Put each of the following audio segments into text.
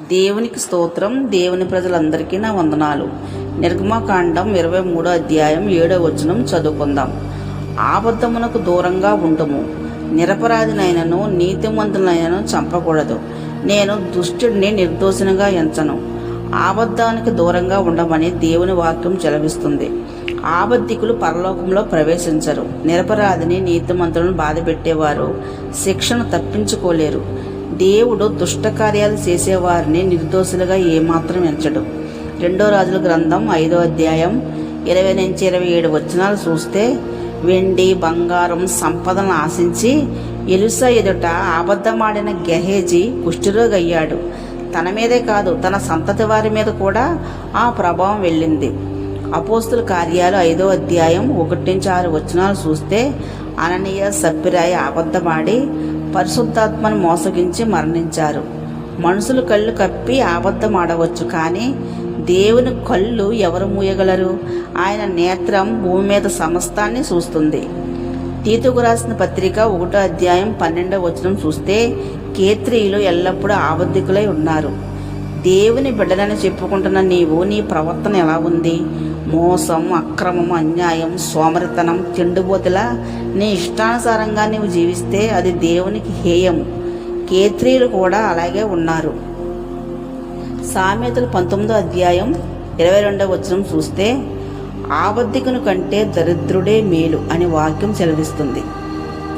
దేవునికి స్తోత్రం దేవుని ప్రజలందరికీ నా వందనాలు. నిర్గమకాండం ఇరవై మూడో అధ్యాయం ఏడో వచనం చదువుకుందాం. ఆబద్ధమునకు దూరంగా ఉండము. నిరపరాధినైనను నీతిమంతులైనను చంపకూడదు. నేను దుష్టుడిని నిర్దోషినిగా ఎంచను. ఆబద్ధానికి దూరంగా ఉండమని దేవుని వాక్యం చెలవిస్తుంది. ఆబద్ధికులు పరలోకంలో ప్రవేశించరు. నిరపరాధిని నీతిమంతులను బాధపెట్టేవారు. శిక్షను తప్పించుకోలేరు. దేవుడు దుష్టకార్యాలు చేసేవారిని నిర్దోషులుగా ఏమాత్రం ఎంచడు. రెండో రాజుల గ్రంథం ఐదో అధ్యాయం ఇరవై నుంచి ఇరవై ఏడు వచనాలు చూస్తే వెండి బంగారం సంపదను ఆశించి ఎలుసా ఎదుట అబద్ధమాడిన గెహేజీ కుష్ఠరోగయ్యాడు. తన మీదే కాదు తన సంతతి వారి మీద కూడా ఆ ప్రభావం వెళ్ళింది. అపోస్తుల కార్యాలు ఐదో అధ్యాయం ఒకటి నుంచి ఆరు వచనాలు చూస్తే అననీయ సప్పిరాయి అబద్ధమాడి పరిశుద్ధాత్మను మోసగించి మరణించారు. మనుషులు కళ్ళు కప్పి అబద్ధం ఆడవచ్చు కానీ దేవుని కళ్ళు ఎవరు మూయగలరు? ఆయన నేత్రం భూమి మీద సమస్తాన్ని చూస్తుంది. తీతుకు రాసిన పత్రిక ఒకటో అధ్యాయం పన్నెండవ వచనం చూస్తే కేత్రీయులు ఎల్లప్పుడూ ఆబద్ధికులై ఉన్నారు. దేవుని బిడ్డలని చెప్పుకుంటున్న నీవు నీ ప్రవర్తన ఎలా ఉంది? మోసం అక్రమం అన్యాయం సోమరితనం తిండిబోతులా నీ ఇష్టానుసారంగా నీవు జీవిస్తే అది దేవునికి హేయం కేత్రీయులు కూడా అలాగే ఉన్నారు. సామెతలు పంతొమ్మిదో అధ్యాయం ఇరవై రెండవ వచనం చూస్తే ఆబద్ధికుని కంటే దరిద్రుడే మేలు అని వాక్యం సెలవిస్తుంది.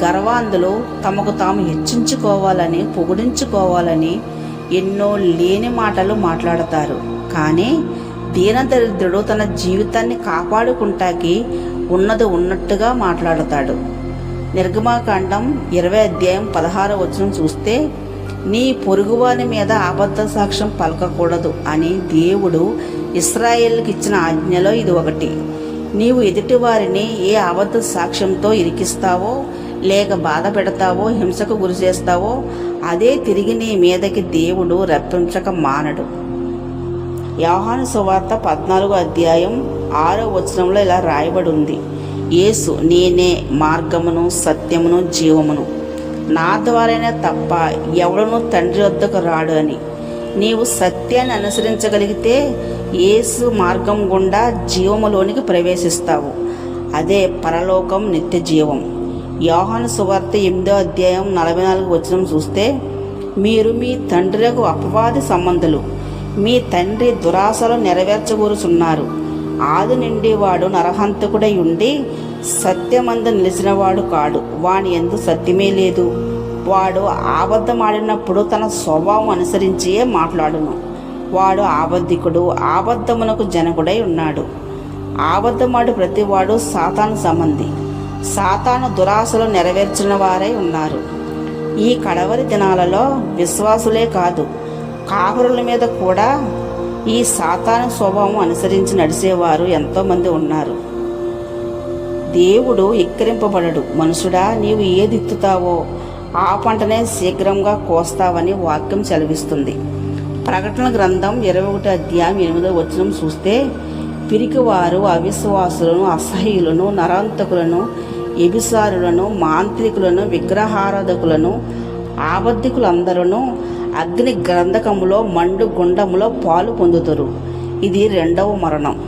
గర్వాంధులు తమకు తాము హెచ్చించుకోవాలని పొగిడించుకోవాలని ఎన్నో లేని మాటలు మాట్లాడతారు. కానీ దీనదరిద్రుడు తన జీవితాన్ని కాపాడుకుంటాకి ఉన్నది ఉన్నట్టుగా మాట్లాడతాడు. నిర్గమాకాండం ఇరవై అధ్యాయం పదహార వచనం చూస్తే నీ పొరుగువాని మీద అబద్ధ సాక్ష్యం పలకకూడదు అని దేవుడు ఇస్రాయేల్కి ఇచ్చిన ఆజ్ఞలో ఇది ఒకటి. నీవు ఎదుటి వారిని ఏ అబద్ధ సాక్ష్యంతో ఇరికిస్తావో లేక బాధ పెడతావో హింసకు గురి చేస్తావో అదే తిరిగి నీ మీదకి దేవుడు రప్పించక మానడు. యోహాను సువార్త పద్నాలుగో అధ్యాయం ఆరో వచనంలో ఇలా రాయబడి ఉంది యేసు నేనే మార్గమును సత్యమును జీవమును. నా ద్వారానే తప్ప ఎవడనూ తండ్రి వద్దకు రాడు అని. నీవు సత్యాన్ని అనుసరించగలిగితే యేసు మార్గం గుండా జీవములోనికి ప్రవేశిస్తావు. అదే పరలోకం నిత్య జీవం. యోహాను సువార్త ఎనిమిదో అధ్యాయం నలభై నాలుగు వచనం చూస్తే మీరు మీ తండ్రులకు అపవాది సంబంధులు. మీ తండ్రి దురాశలు నెరవేర్చగూరుచున్నారు ఆది నుండి వాడు నరహంతకుడై ఉండి సత్యమందు నిలిచినవాడు కాడు. వాని ఎందు సత్యమే లేదు. వాడు ఆబద్ధమాడినప్పుడు తన స్వభావం అనుసరించియే మాట్లాడును. వాడు ఆబద్ధికుడు ఆబద్ధమునకు జనకుడై ఉన్నాడు. ఆబద్ధమాడు ప్రతివాడు సాతాను సంబంధి. సాతాను దురాశలు నెరవేర్చిన వారై ఉన్నారు. ఈ కడవరి దినాలలో విశ్వాసులే కాదు కాపురుల మీద కూడా ఈ సాతాను స్వభావం అనుసరించి నడిచేవారు ఎంతోమంది ఉన్నారు. దేవుడు ఎక్కిరింపబడడు. మనుషుడా నీవు ఏదిత్తుతావో ఆ పంటనే శీఘ్రంగా కోస్తావని వాక్యం సెలవిస్తుంది. ప్రకటన గ్రంథం ఇరవై ఒకటి అధ్యాయం ఎనిమిదో వచనం చూస్తే పిరికివారు అవిశ్వాసులను అసహ్యులను నరాంతకులను ఎబిసారులను మాంత్రికులను విగ్రహారాధకులను ఆబద్ధికులందరూ అగ్ని గ్రంథకములో మండు గుండములో పాలు పొందుతారు. ఇది రెండవ మరణం.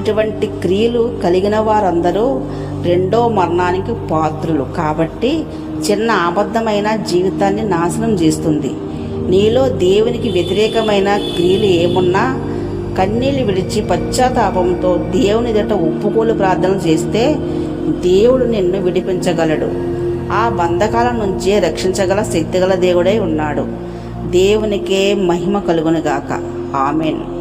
ఇటువంటి క్రియలు కలిగిన వారందరూ రెండో మరణానికి పాత్రులు. కాబట్టి చిన్న అబద్ధమైన జీవితాన్ని నాశనం చేస్తుంది. నీలో దేవునికి వ్యతిరేకమైన క్రియలు ఏమున్నా కన్నీళ్ళు విడిచి పశ్చాత్తాపంతో దేవుని దట ఒప్పుకోలు ప్రార్థన చేస్తే దేవుడు నిన్ను విడిపించగలడు. ఆ బంధకాల నుంచే రక్షించగల శక్తిగల దేవుడై ఉన్నాడు. దేవునికే మహిమ కలుగునుగాక. ఆమెను.